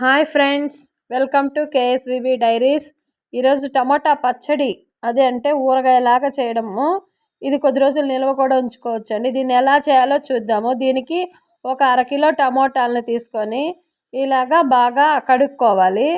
Hi friends welcome to KSVB diaries. ఈరోజు టమాటా పచ్చడి అదే అంటే ఊరగాయలాగా చేయడము. ఇది కొద్ది రోజులు నిల్వ కూడా ఉంచుకోవచ్చు అండి దీన్ని ఎలా చేయాలో చూద్దాము. దీనికి ఒక అరకిలో టమోటాలను తీసుకొని ఇలాగా బాగా కడుక్కోవాలి.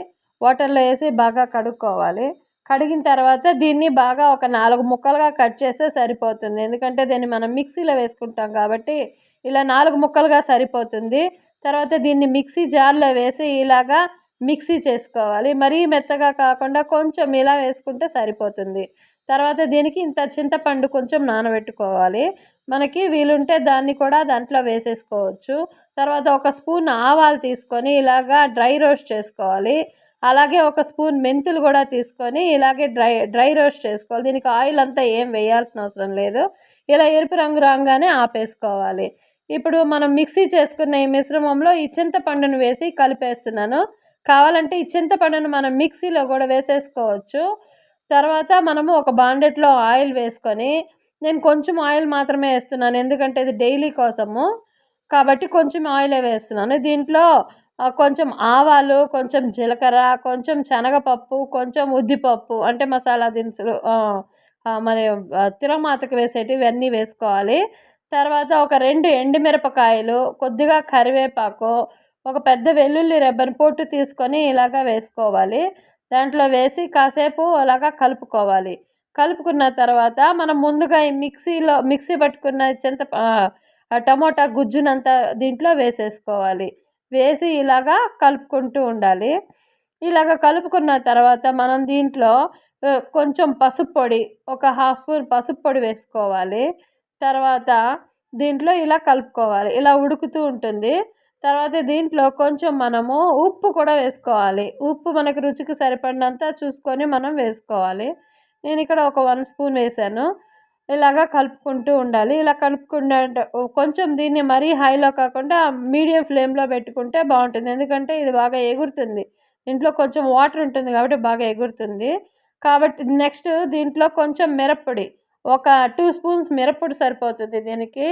వాటర్లో వేసి బాగా కడుక్కోవాలి. కడిగిన తర్వాత దీన్ని బాగా ఒక నాలుగు ముక్కలుగా కట్ చేస్తే సరిపోతుంది. ఎందుకంటే దీన్ని మనం మిక్సీలో వేసుకుంటాం కాబట్టి ఇలా నాలుగు ముక్కలుగా సరిపోతుంది. తర్వాత దీన్ని మిక్సీ జార్లో వేసి ఇలాగా మిక్సీ చేసుకోవాలి. మరీ మెత్తగా కాకుండా కొంచెం ఇలా వేసుకుంటే సరిపోతుంది. తర్వాత దీనికి ఇంత చింతపండు కొంచెం నానబెట్టుకోవాలి. మనకి వీలుంటే దాన్ని కూడా దాంట్లో వేసేసుకోవచ్చు. తర్వాత ఒక స్పూన్ ఆవాలు తీసుకొని ఇలాగా డ్రై రోస్ట్ చేసుకోవాలి. అలాగే ఒక స్పూన్ మెంతులు కూడా తీసుకొని ఇలాగే డ్రై డ్రై రోస్ట్ చేసుకోవాలి. దీనికి ఆయిల్ అంతా ఏం వేయాల్సిన అవసరం లేదు. ఇలా ఎరుపు రంగు రాగానే ఆపేసుకోవాలి. ఇప్పుడు మనం మిక్సీ చేసుకున్న ఈ మిశ్రమంలో ఈ చింతపండును వేసి కలిపేస్తున్నాను. కావాలంటే ఈ చింతపండును మనం మిక్సీలో కూడా వేసేసుకోవచ్చు. తర్వాత మనము ఒక బాండెట్లో ఆయిల్ వేసుకొని నేను కొంచెం ఆయిల్ మాత్రమే వేస్తున్నాను ఎందుకంటే ఇది డైలీ కోసము. కాబట్టి కొంచెం ఆయిలే వేస్తున్నాను. దీంట్లో కొంచెం ఆవాలు కొంచెం జీలకర్ర కొంచెం శనగపప్పు కొంచెం ఉద్దిపప్పు అంటే మసాలా దినుసులు మరి తిరమాతకు వేసేటివి ఇవన్నీ వేసుకోవాలి. తర్వాత ఒక రెండు ఎండుమిరపకాయలు కొద్దిగా కరివేపాకు ఒక పెద్ద వెల్లుల్లి రెబ్బను పొట్టు తీసుకొని ఇలాగ వేసుకోవాలి. దాంట్లో వేసి కాసేపు అలాగా కలుపుకోవాలి. కలుపుకున్న తర్వాత మనం ముందుగా ఈ మిక్సీలో మిక్సీ పట్టుకున్న చింత టమోటా గుజ్జునంతా దీంట్లో వేసేసుకోవాలి. వేసి ఇలాగా కలుపుకుంటూ ఉండాలి. ఇలాగ కలుపుకున్న తర్వాత మనం దీంట్లో కొంచెం పసుపు పొడి ఒక హాఫ్ స్పూన్ పసుపు పొడి వేసుకోవాలి. తర్వాత దీంట్లో ఇలా కలుపుకోవాలి. ఇలా ఉడుకుతూ ఉంటుంది. తర్వాత దీంట్లో కొంచెం మనము ఉప్పు కూడా వేసుకోవాలి. ఉప్పు మనకు రుచికి సరిపడినంత చూసుకొని మనం వేసుకోవాలి. నేను ఇక్కడ ఒక వన్ స్పూన్ వేసాను. ఇలాగా కలుపుకుంటూ ఉండాలి. ఇలా కలుపుకుంటే కొంచెం దీన్ని మరీ హైలో కాకుండా మీడియం ఫ్లేమ్లో పెట్టుకుంటే బాగుంటుంది. ఎందుకంటే ఇది బాగా ఎగురుతుంది. దీంట్లో కొంచెం వాటర్ ఉంటుంది కాబట్టి బాగా ఎగురుతుంది. కాబట్టి నెక్స్ట్ దీంట్లో కొంచెం మిరప్పొడి ఒక టూ స్పూన్స్ మిరప్పొడి సరిపోతుంది దీనికి.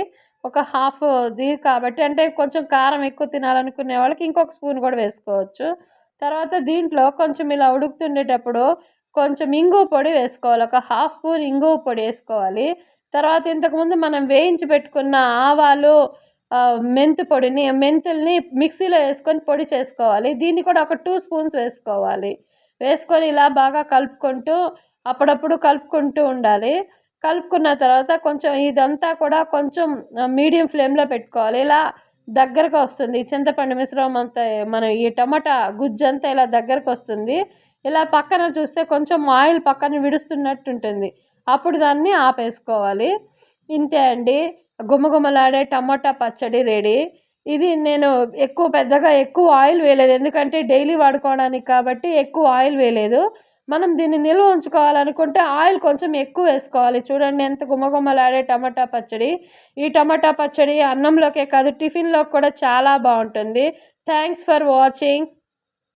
ఒక హాఫ్ ది కాబట్టి అంటే కొంచెం కారం ఎక్కువ తినాలనుకునే వాళ్ళకి ఇంకొక స్పూన్ కూడా వేసుకోవచ్చు. తర్వాత దీంట్లో కొంచెం ఇలా ఉడుకుతుండేటప్పుడు కొంచెం ఇంగువ పొడి వేసుకోవాలి. ఒక హాఫ్ స్పూన్ ఇంగువ పొడి వేసుకోవాలి. తర్వాత ఇంతకుముందు మనం వేయించి పెట్టుకున్న ఆవాలు మెంతు పొడిని మెంతుల్ని మిక్సీలో వేసుకొని పొడి చేసుకోవాలి. దీన్ని కూడా ఒక టూ స్పూన్స్ వేసుకోవాలి. వేసుకొని ఇలా బాగా కలుపుకుంటూ అప్పుడప్పుడు కలుపుకుంటూ ఉండాలి. కలుపుకున్న తర్వాత కొంచెం ఇదంతా కూడా కొంచెం మీడియం ఫ్లేమ్లో పెట్టుకోవాలి. ఇలా దగ్గరకు వస్తుంది. చింతపండు మిశ్రమం అంతా మనం ఈ టమాటా గుజ్జు అంతా ఇలా దగ్గరకు వస్తుంది. ఇలా పక్కన చూస్తే కొంచెం ఆయిల్ పక్కన విడుస్తున్నట్టు ఉంటుంది అప్పుడు దాన్ని ఆపేసుకోవాలి. ఇంతే అండి. గుమగుమలాడే టమాటా పచ్చడి రెడీ. ఇది నేను ఎక్కువ పెద్దగా ఎక్కువ ఆయిల్ వేయలేదు. ఎందుకంటే డైలీ వాడుకోవడానికి కాబట్టి ఎక్కువ ఆయిల్ వేయలేదు. మనం దీన్ని నిల్వ ఉంచుకోవాలనుకుంటే ఆయిల్ కొంచెం ఎక్కువ వేసుకోవాలి. చూడండి ఎంత గుమగుమలాడే టమాటా పచ్చడి. ఈ టమాటా పచ్చడి అన్నంలోకే కాదు టిఫిన్లో కూడా చాలా బాగుంటుంది. Thanks for watching